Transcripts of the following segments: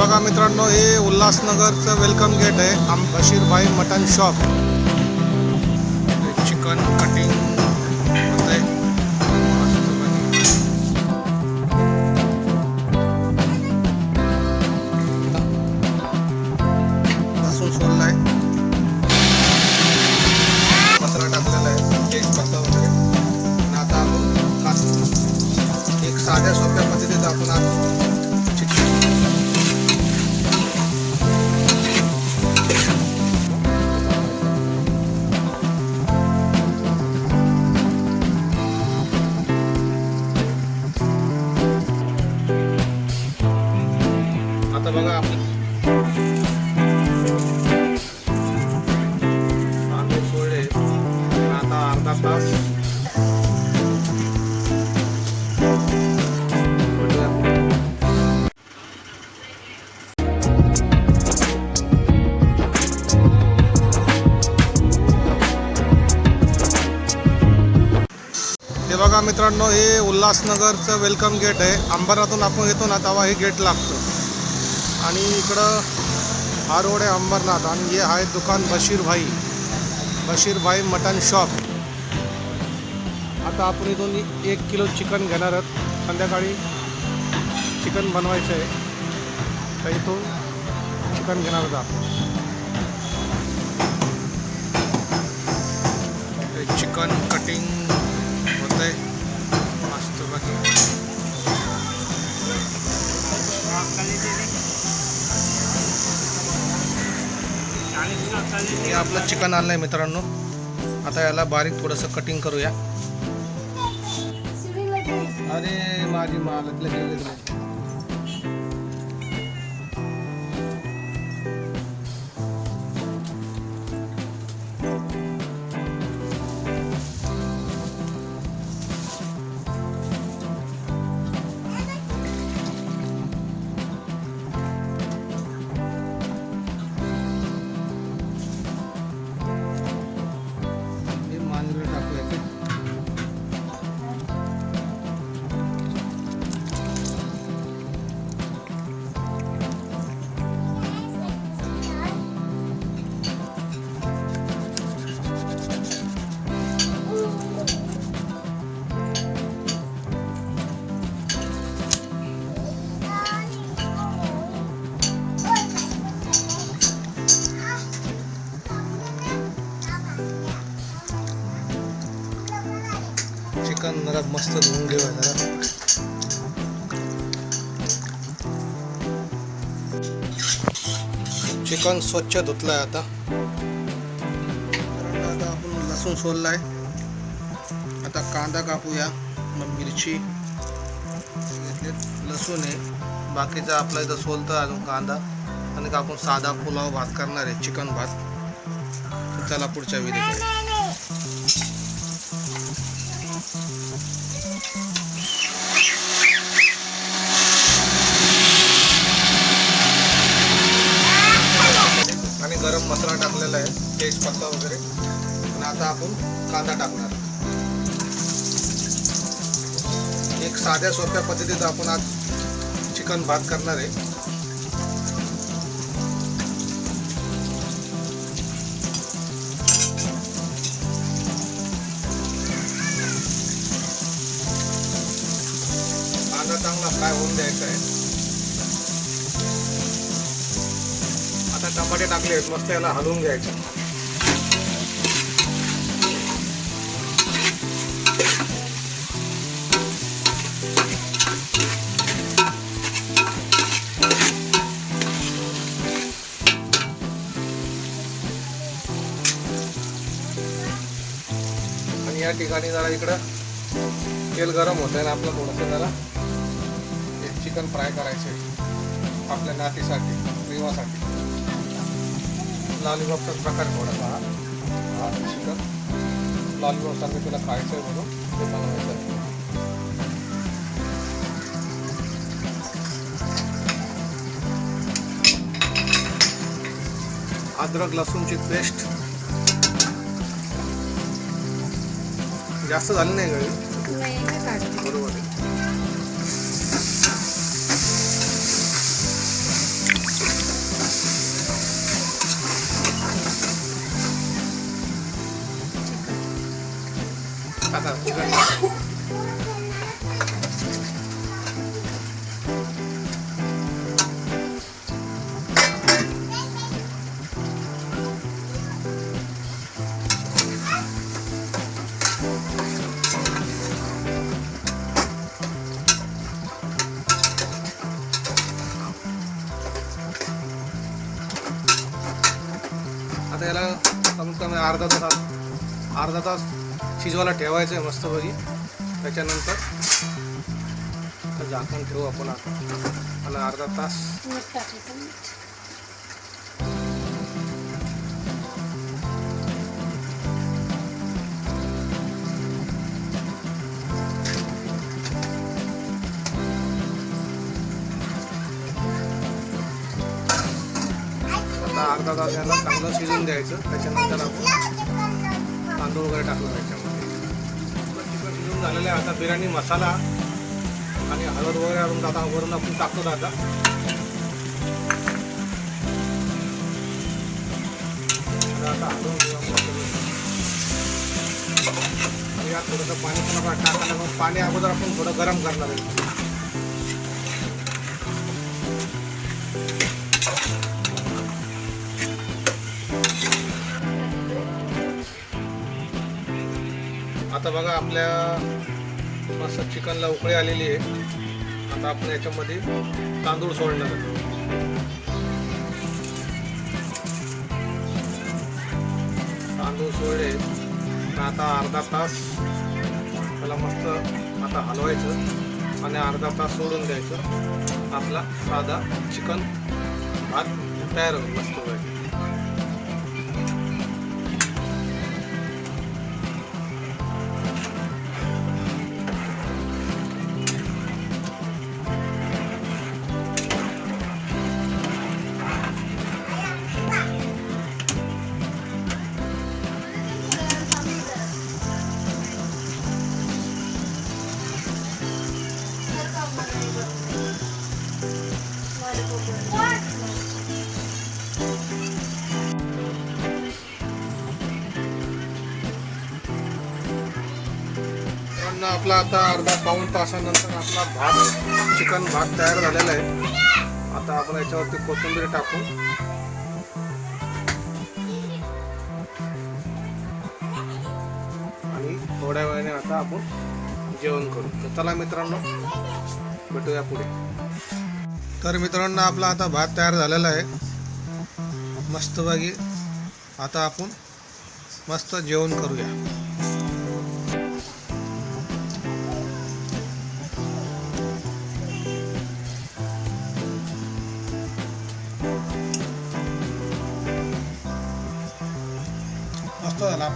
बघा मित्रांनो हे उल्हासनगरचं वेलकम गेट आहे. आम Bashirbhai mutton shop chicken cutting होत आहे बघा मित्रांनो हे उल्हासनगरचं वेलकम गेट आहे. अंबरनाथून आपण येतो ना तेव्हा हे गेट लागतं. आणि इकडं हा रोड आहे अंबरनाथ आणि हे आहे दुकान बशीरभाई बशीरभाई मटन शॉप आता आपण इथून एक किलो चिकन घेणार आहोत. संध्याकाळी चिकन बनवायचं आहे. तर इथून चिकन घेणार आहोत आपण. चिकन कटिंग आहे मस्त बाकी हे आपलं चिकन आणलं आहे मित्रांनो. आता याला बारीक थोडंसं कटिंग करूया. अरे माझी मालतले गेले जरा मस्त धुवून घेऊया जरा. चिकन स्वच्छ धुतलं आहे आता आता आपण लसूण सोललाय. आता कांदा कापूया मग मिरची. लसूण आहे. बाकीचं आपला इथं सोलतं अजून कांदा. आणि आपण साधा पुलाव भात करणार आहे चिकन भात. त्याला चला पुढच्या विधीकडे गरम मसाला टाकलेला आहे तेजपत्ता वगैरे. आणि आता आपण कांदा टाकणार. एक साध्या सोप्या पद्धतीत आपण आज चिकन भात करणार आहे. कांदा चांगला फ्राय होऊन द्यायचा आहे. टमाटे टाकले आहेत मस्त याला हलवून घ्यायचं. आणि या ठिकाणी जरा इकडं तेल गरम होत आहे ना आपलं थोडंसं जरा चिकन फ्राय करायचं आपल्या नातीसाठी प्रेमासाठी लॉलीपॉपचाच प्रकार आहे थोडासा हा. हा चिकन लॉलीपॉप सारखं त्याला खायचं आहे म्हणून ते बनवायचं अद्रक लसूणची पेस्ट. जास्त झाली नाही गळी आता याला कमीत कमी अर्धा तास अर्धा तास शिजवायला ठेवायचं आहे मस्तपैकी त्याच्यानंतर आता झाकण ठेवू आपण आता. आणि अर्धा तास. अर्धा तास याला चांगलं शिजून द्यायचं. त्याच्यानंतर आपण तांदूळ वगैरे टाकलं त्याच्यामध्ये करून झालेलं आहे आता बिर्याणी मसाला आणि हळद वगैरे आणून आता वरून आपण टाकतो आता आता हलवून यात थोडंसं पाणी पण आपण टाकायला मग पाणी अगोदर आपण थोडं गरम करणार आहे. बघा आपल्या मस्त चिकनला उकळी आलेली आहे. आता आपण याच्यामध्ये तांदूळ सोडणार आहे. तांदूळ सोडले. आता अर्धा तास त्याला मस्त आता हलवायचं आणि अर्धा तास सोडून द्यायचं. आपला साधा चिकन भात तयार होईल मस्त. पूर्ण आपला आता अर्धा पाऊण तासानंतर आपला भात चिकन भात तयार झालेला आहे. आता आपण याच्यावरती कोथिंबीर टाकू. आणि थोड्या वेळाने आता आपण जेवण करू. तर चला मित्रांनो भेटूया पुढे. तर मित्रांनो आपला आता भात तयार झालेला आहे. मस्तपैकी आता आपण मस्त जेवण करूया.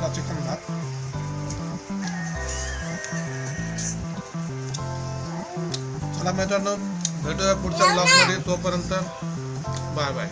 चिकन भात चला मित्रांनो भेटूया पुढच्या ब्लॉगमध्ये तोपर्यंत बाय बाय